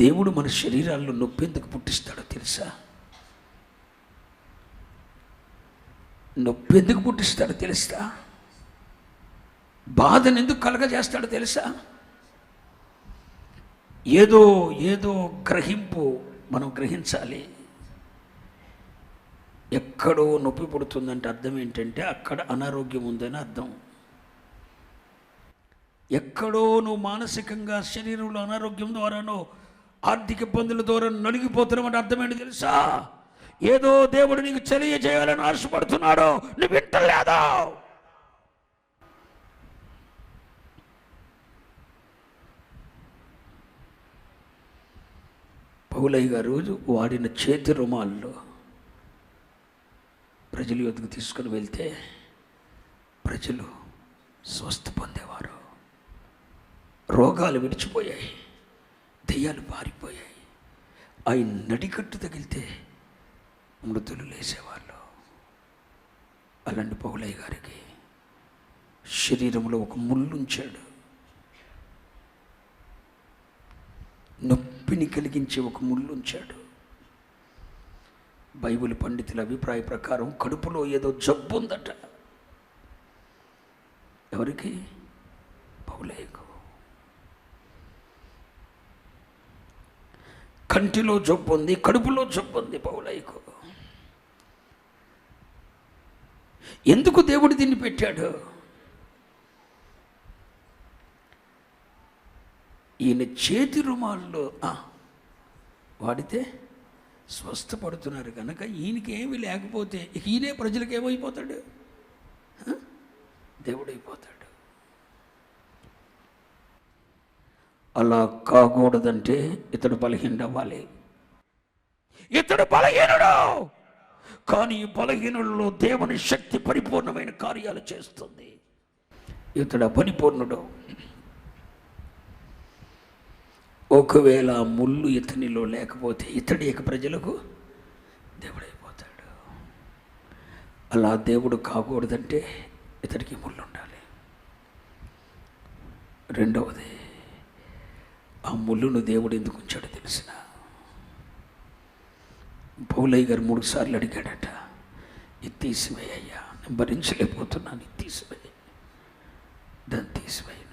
దేవుడు మన శరీరాల్లో నొప్పి ఎందుకు పుట్టిస్తాడో తెలుసా? నొప్పి ఎందుకు పుట్టిస్తాడో తెలుసా? బాధను ఎందుకు కలగజేస్తాడో తెలుసా? ఏదో ఏదో గ్రహింపు మనం గ్రహించాలి. ఎక్కడో నొప్పి పుడుతుందంటే అర్థం ఏంటంటే అక్కడ అనారోగ్యం ఉందని అర్థం. ఎక్కడో నువ్వు మానసికంగా శరీరంలో అనారోగ్యం ద్వారానో ఆర్థిక ఇబ్బందుల ద్వారా నలిగిపోతున్నామంటే అర్థం తెలుసా? ఏదో దేవుడు నీకు తెలియజేయాలని ఆశపడుతున్నాడు నువ్వు వింటలేదా? పౌలయ్య గారు వాడిన చేతి రుమాల్లో ప్రజలు యొద్దకు తీసుకుని వెళ్తే ప్రజలు స్వస్థ పొందేవారు. రోగాలు విడిచిపోయాయి. దెయ్యాలు పారిపోయాయి. ఆయన నడికట్టు తగిలితే మృతులు లేసేవాళ్ళు. అలాంటి పౌలయ్య గారికి శరీరంలో ఒక ముళ్ళుంచాడు నొప్పిని కలిగించే ఒక ముళ్ళుంచాడు బైబిల్ పండితుల అభిప్రాయ ప్రకారం కడుపులో ఏదో జబ్బు ఉందట. ఎవరికి? పౌలయ్యకు. కంటిలో జబ్బు ఉంది కడుపులో జబ్బు ఉంది పౌలయ్యకు. ఎందుకు దేవుడు దీన్ని పెట్టాడు? ఈయన చేతి రుమాల్లో వాడితే స్వస్థపడుతున్నారు కనుక ఈయనకి ఏమి లేకపోతే ఈయనే ప్రజలకు ఏమైపోతాడు? దేవుడైపోతాడు. అలా కాకూడదంటే ఇతడు బలహీనుడు అవ్వాలి ఇతడు బలహీనుడు! కానీ బలహీనుల్లో దేవుని శక్తి పరిపూర్ణమైన కార్యాలు చేస్తుంది. ఇతడు పరిపూర్ణుడు ఒకవేళ ముళ్ళు ఇతనిలో లేకపోతే ఇతడి యొక్క ప్రజలకు దేవుడైపోతాడు. అలా దేవుడు కాకూడదంటే ఇతడికి ముళ్ళు ఉండాలి రెండవది ఆ ముళ్ళును దేవుడు ఎందుకు ఉంచాడో తెలిసిన? పౌలయ్య గారు మూడు సార్లు అడిగాడట ఇది తీసివేయ్యా నేను భరించలేకపోతున్నాను ఇది తీసివేయ దాన్ని తీసివేయను.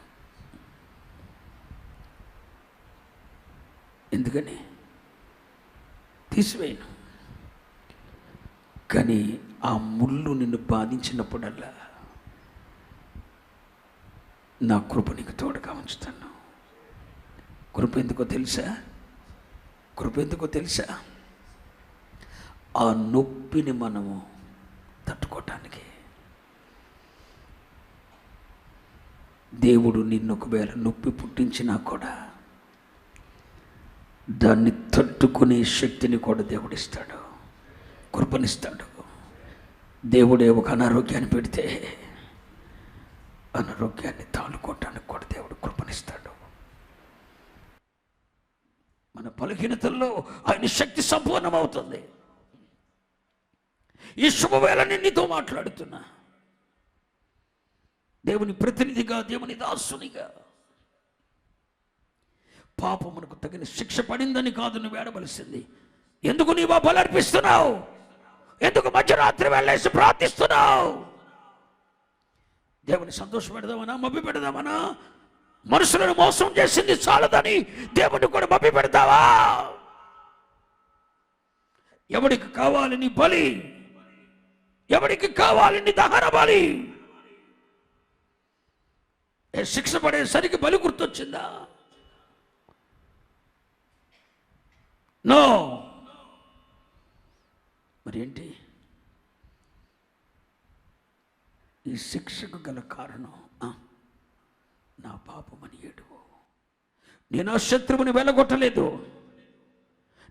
ఎందుకని? తీసివేయను. కానీ ఆ ముళ్ళు నిన్ను బాధించినప్పుడల్లా నా కృప నీకు తోడుగా ఉంచుతాను. కృప ఎందుకో తెలుసా? కృప ఎందుకో తెలుసా? ఆ నొప్పిని మనము తట్టుకోవటానికి దేవుడు నిన్ను ఒకవేళ నొప్పి పుట్టించినా కూడా దాన్ని తట్టుకునే శక్తిని కూడా దేవుడిస్తాడు. కృపనిస్తాడు. దేవుడే ఒక అనారోగ్యాన్ని పెడితే అనారోగ్యాన్ని తాలుకోవటానికి కూడా దేవుడు కృపనిస్తాడు. మన బలహీనతల్లో ఆయన శక్తి సంపూర్ణమవుతుంది. ఈ శుభవేళని నీతో మాట్లాడుతున్నా. దేవుని ప్రతినిధిగా దేవుని దాసునిగా. పాపమునకు తగిన శిక్ష పడిందని కాదు నువ్వు ఏడవలసింది. ఎందుకు నీ ఆ అర్పిస్తున్నావు ఎందుకు మధ్యరాత్రి వెళ్ళేసి ప్రార్థిస్తున్నావు? దేవుని సంతోష పెడదామనా మభ్య పెడదామనా మనుషులను మోసం చేసింది చాలదని దేవుని కూడా మభ్య పెడతావా? ఎవడికి కావాలని బలి? ఎవడికి కావాలని దహన బలి? శిక్ష పడేసరికి బలి గుర్తొచ్చిందా? నో. మరి ఏంటి ఈ శిక్షకు గల కారణం నా పాపమని ఏడువు. నేను ఆ శత్రువుని వెళ్ళగొట్టలేదు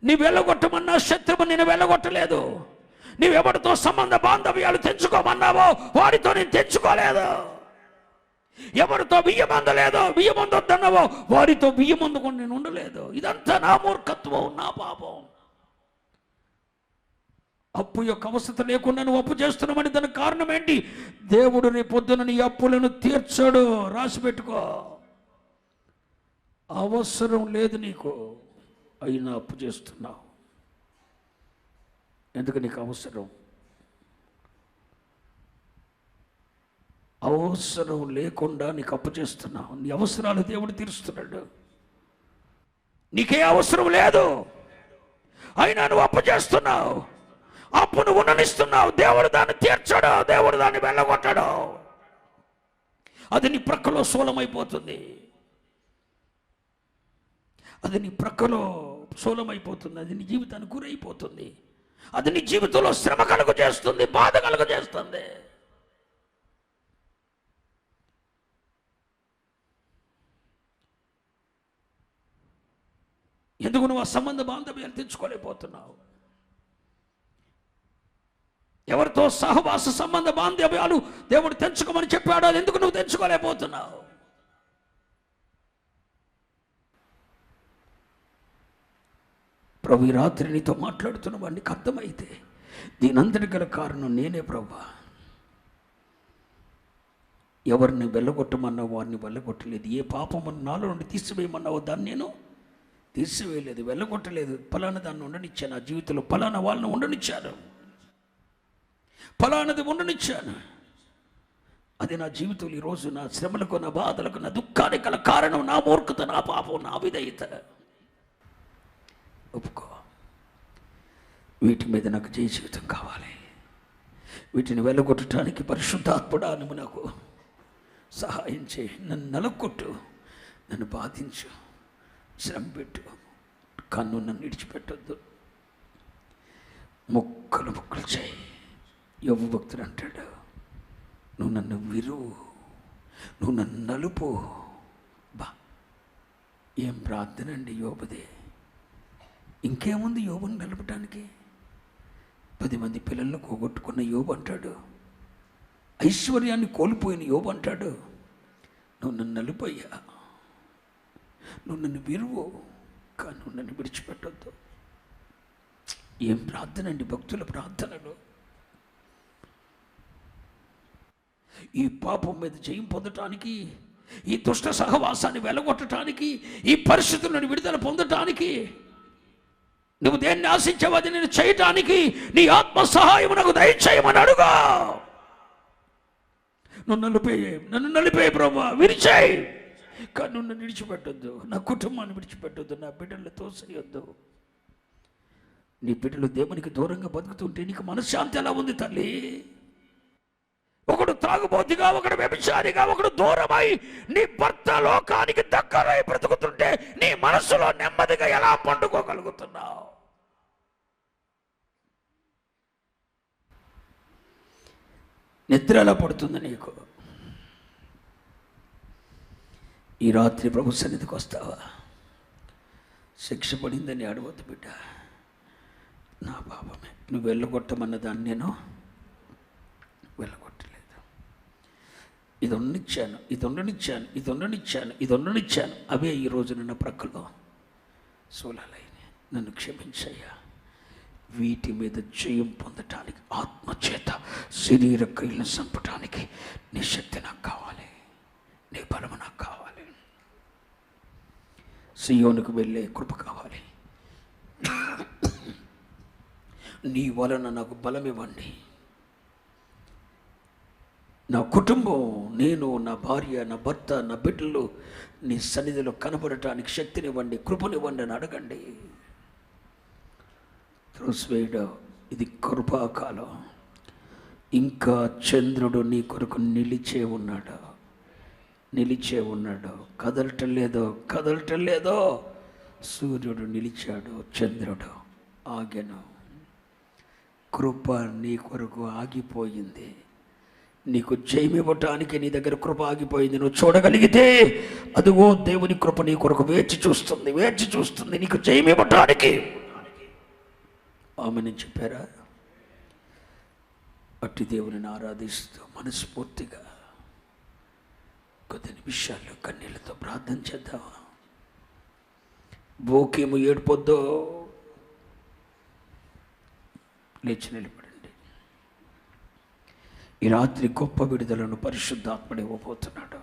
నీ వెళ్ళగొట్టమన్నా శత్రువు నేను వెళ్ళగొట్టలేదు నీవెవరితో సంబంధ బాంధవ్యాలు తెంచుకోమన్నావో వాడితో నేను తెంచుకోలేదు. ఎవరితో బియ్యం అందలేదో బియ్యం అందొద్దన్నావో వారితో బియ్యం అందుకొని నేను ఉండలేదు. ఇదంతా నా మూర్ఖత్వం నా పాపం. అప్పు యొక్క అవసరం లేకుండా నువ్వు అప్పు చేస్తున్నామని దానికి కారణం ఏంటి? దేవుడు నీ పొద్దున నీ అప్పులను తీర్చాడు. రాసి పెట్టుకో. అవసరం లేదు నీకు. అయినా అప్పు చేస్తున్నావు. ఎందుకు నీకు అవసరం? అవసరం లేకుండా నీకు అప్పు చేస్తున్నావు. నీ అవసరాలు దేవుడు తీరుస్తున్నాడు. నీకే అవసరం లేదు. అయినా నువ్వు అప్పు చేస్తున్నావు. అప్పును ఉండనిస్తున్నావు దేవుడు దాన్ని తీర్చడు. దేవుడు దాన్ని వెళ్ళగొట్టడు. అది నీ ప్రక్కలో శూలమైపోతుంది అది నీ ప్రక్కలో శూలమైపోతుంది అది నీ జీవితానికి గురైపోతుంది. అది నీ జీవితంలో శ్రమ కలుగు చేస్తుంది బాధ కలుగు చేస్తుంది. ఎందుకు నువ్వు ఆ సంబంధ బాంధవ్యాలు తెచ్చుకోలేకపోతున్నావు? ఎవరితో సహవాస సంబంధ బాంధవ్యాలు దేవుడు తెంచుకోమని చెప్పాడు అది ఎందుకు నువ్వు తెంచుకోలేకపోతున్నావు ప్రభు ఈ రాత్రి నీతో మాట్లాడుతున్న వాడికి అర్థమైతే దీనంతటి గల కారణం నేనే ప్రభా. ఎవరిని వెళ్ళగొట్టమన్నావు వారిని వెళ్ళగొట్టలేదు. ఏ పాపమని నాలో నుండి తీసివేయమన్నావు దాన్ని నేను తీసివేయలేదు వెళ్ళగొట్టలేదు. ఫలానా దాన్ని ఉండనిచ్చాను. నా జీవితంలో ఫలానా వాళ్ళని ఉండనిచ్చాను. ఫలానది ఉండనిచ్చాను. అది నా జీవితంలో ఈరోజు నా శ్రమలకు నా బాధలకు నా దుఃఖానికి గల కారణం నా మూర్ఖత నా పాపం నా విధేయత ఒప్పుకో. వీటి మీద నాకు జయ జీవితం కావాలి. వీటిని వెళ్ళగొట్టడానికి పరిశుద్ధాత్ముడా నువ్వు నాకు సహాయం చేయి. నన్ను నలకొట్టు నన్ను బాధించు శ్రమ పెట్టు కన్ను నన్ను విడిచిపెట్టద్దు ముక్కలు ముక్కలు చేయి. యవ్వ భక్తుడు అంటాడు నువ్వు నన్ను విరువు నువ్వు నన్ను నలుపు. బా ఏం ప్రార్థన అండి యోబదే. ఇంకేముంది యోబుని నిలపటానికి? పది మంది పిల్లలను పోగొట్టుకున్న యోబు అంటాడు. ఐశ్వర్యాన్ని కోల్పోయిన యోబు అంటాడు. నువ్వు నన్ను నలుపయ్యా నువ్వు నన్ను విరువు కానీ నువ్వు నన్ను విడిచిపెట్టొద్దు. ఏం ప్రార్థన అండి భక్తుల ప్రార్థనలు? ఈ పాపం మీద జయం పొందటానికి ఈ దుష్ట సహవాసాన్ని వెలగొట్టడానికి ఈ పరిస్థితుల నుండి విడుదల పొందటానికి నువ్వు దేన్ని ఆశించావు అది నేను చేయటానికి నీ ఆత్మ సహాయం నాకు దయచేయమని అడుగా. నువ్వు నలిపే నన్ను నలిపేయ బ్రహ్మ విరిచేయి. కానీ నన్ను విడిచిపెట్టొద్దు నా కుటుంబాన్ని విడిచిపెట్టొద్దు నా బిడ్డలు తోసేయొద్దు. నీ బిడ్డలు దేవునికి దూరంగా బతుకుతుంటే నీకు మనశ్శాంతి ఎలా ఉంది తల్లి? ఒకడు తాగుబోతుగా ఒకడు వ్యభిచారిగా ఒకడు దూరమై నీ భర్త లోకానికి దగ్గరై బ్రతుకుతుంటే నీ మనసులో నెమ్మదిగా ఎలా పండుకోగలుగుతున్నావు? నిద్ర ఎలా పడుతుంది నీకు. ఈ రాత్రి ప్రభు సన్నిధికి వస్తావా? శిక్ష పడిందని అడవద్దు బిడ్డ. నా పాపమే. నువ్వు వెళ్ళగొట్టమన్న దాన్ని నేను వెళ్ళగొట్టలేదు ఇది ఉండనిచ్చాను ఇది ఉండనిచ్చాను ఇది ఉండనిచ్చాను ఇది ఉండనిచ్చాను అవే ఈ నిన్న ప్రక్కలో సోలాలైన నన్ను క్షమించయ్యా. వీటి మీద జయం పొందటానికి ఆత్మచేత శరీర క్రియలను చంపటానికి నీ శక్తి నాకు కావాలి. నీ బలము నాకు కావాలి. సియోనికి వెళ్ళే కృప కావాలి. నీ వలన నాకు బలం ఇవ్వండి నా కుటుంబం నేను నా భార్య నా భర్త నా బిడ్డలు నీ సన్నిధిలో కనబడటానికి శక్తినివ్వండి కృపనివ్వండి అని అడగండి. త్రోసివేయడ ఇది కృపాకాలం. ఇంకా చంద్రుడు నీ కొరకు నిలిచే ఉన్నాడు. నిలిచే ఉన్నాడు. కదలటం లేదో కదలటం లేదో సూర్యుడు నిలిచాడు చంద్రుడు ఆగెను. కృప నీ కొరకు ఆగిపోయింది. నీకు జయమివ్వటానికి నీ దగ్గర కృప ఆగిపోయింది. నువ్వు చూడగలిగితే అదిగో దేవుని కృప నీ కొరకు వేచి చూస్తుంది వేచి చూస్తుంది. నీకు జయమివ్వటానికి ఆమె నేను చెప్పారా? అట్టి దేవుని ఆరాధిస్తూ మనస్ఫూర్తిగా కొద్ది నిమిషాల్లో కన్నీళ్ళతో ప్రార్థన చేద్దామా? బోకేమో ఏడిపోద్దో లేచి నిలబడి. ఈ రాత్రి గొప్ప విడుదలను పరిశుద్ధాత్మడు ఇవ్వబోతున్నాడు.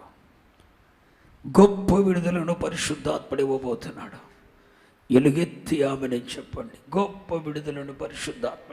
గొప్ప విడుదలను పరిశుద్ధాత్మడు ఇవ్వబోతున్నాడు. ఎలుగెత్తి ఆమెను చెప్పండి. గొప్ప విడుదలను పరిశుద్ధాత్మ